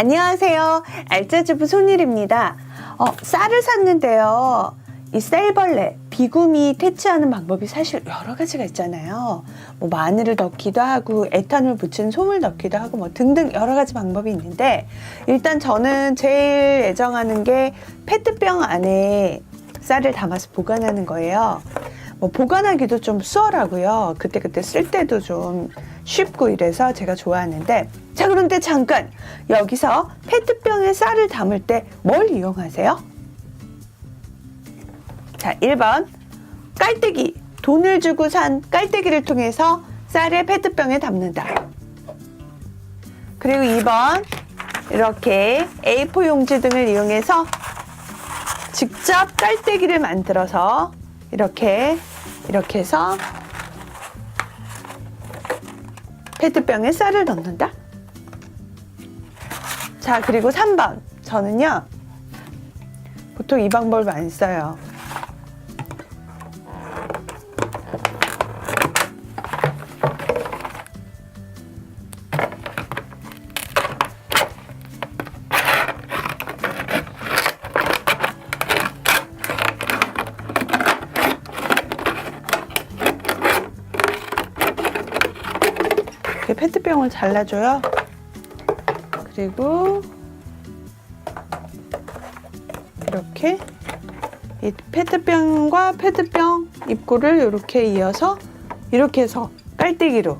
안녕하세요. 알짜주부 손일입니다. 어, 쌀을 샀는데요. 이 쌀벌레, 비구미 퇴치하는 방법이 사실 여러 가지가 있잖아요. 뭐 마늘을 넣기도 하고 에탄올 붙이는 솜을 넣기도 하고 뭐 등등 여러 가지 방법이 있는데 일단 저는 제일 애정하는 게 페트병 안에 쌀을 담아서 보관하는 거예요. 뭐 보관하기도 좀 수월하고요. 그때그때 쓸 때도 좀 쉽고 이래서 제가 좋아하는데 자 그런데 잠깐 여기서 페트병에 쌀을 담을 때 뭘 이용하세요? 자 1번 깔때기 돈을 주고 산 깔때기를 통해서 쌀을 페트병에 담는다. 그리고 2번 이렇게 A4 용지 등을 이용해서 직접 깔때기를 만들어서 이렇게 이렇게 해서 페트병에 쌀을 넣는다. 자, 그리고 3번. 저는요, 보통 이 방법을 많이 써요. 이렇게 페트병을 잘라줘요. 그리고 이렇게 이 페트병과 페트병 입구를 이렇게 이어서 이렇게 해서 깔때기로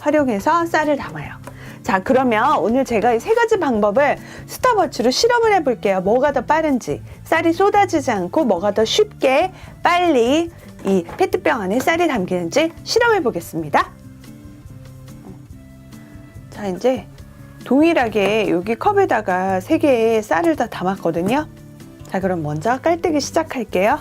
활용해서 쌀을 담아요. 자, 그러면 오늘 제가 이 세 가지 방법을 스톱워치로 실험을 해볼게요. 뭐가 더 빠른지, 쌀이 쏟아지지 않고 뭐가 더 쉽게 빨리 이 페트병 안에 쌀이 담기는지 실험해 보겠습니다. 자, 이제 동일하게 여기 컵에다가 세 개의 쌀을 다 담았거든요. 자, 그럼 먼저 깔때기 시작할게요.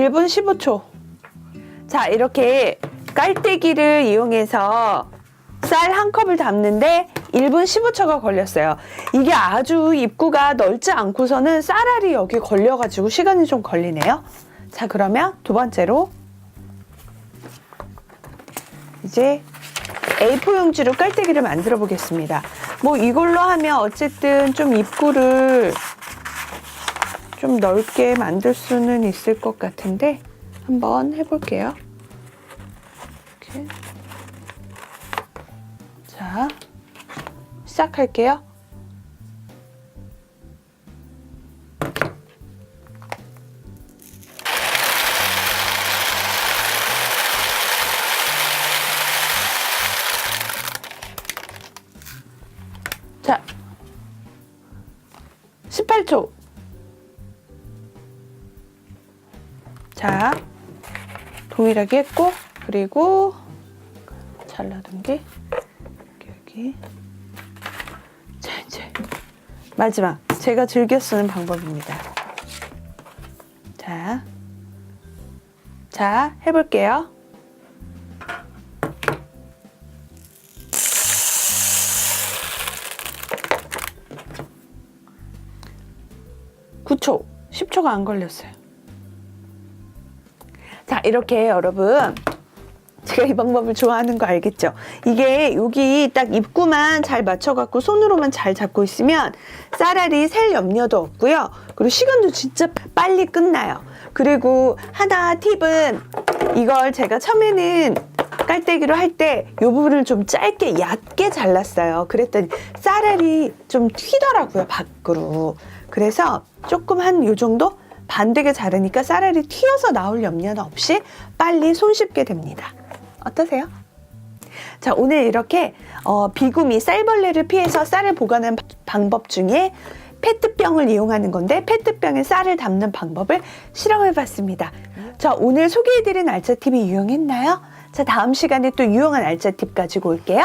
일분 15초. 자, 이렇게 깔때기를 이용해서 쌀 한 컵을 담는데 1분 15초가 걸렸어요. 이게 아주 입구가 넓지 않고서는 쌀알이 여기 걸려가지고 시간이 좀 걸리네요. 자, 그러면 두 번째로 이제 A4 용지로 깔때기를 만들어 보겠습니다. 뭐 이걸로 하면 어쨌든 좀 입구를 좀 넓게 만들 수는 있을 것 같은데 한번 해볼게요. 이렇게. 자, 시작할게요. 자, 18초. 자, 동일하게 했고, 그리고 잘라둔 게 여기, 여기. 자, 이제 마지막. 제가 즐겨 쓰는 방법입니다. 자, 자, 해볼게요. 구초 10초가 안 걸렸어요. 자, 이렇게 여러분. 제가 이 방법을 좋아하는 거 알겠죠? 이게 여기 딱 입구만 잘 맞춰갖고 손으로만 잘 잡고 있으면 쌀알이 셀 염려도 없고요. 그리고 시간도 진짜 빨리 끝나요. 그리고 하나 팁은 이걸 제가 처음에는 깔때기로 할 때 이 부분을 좀 짧게 얕게 잘랐어요. 그랬더니 쌀알이 좀 튀더라고요, 밖으로. 그래서 조금 한 요 정도 반되게 자르니까 쌀알이 튀어서 나올 염려는 없이 빨리 손쉽게 됩니다. 어떠세요? 자, 오늘 이렇게 어, 비구미, 쌀벌레를 피해서 쌀을 보관하는 바- 방법 중에 페트병을 이용하는 건데 페트병에 쌀을 담는 방법을 실험해 봤습니다. 자, 오늘 소개해 드린 알짜 팁이 유용했나요? 자, 다음 시간에 또 유용한 알짜 팁 가지고 올게요.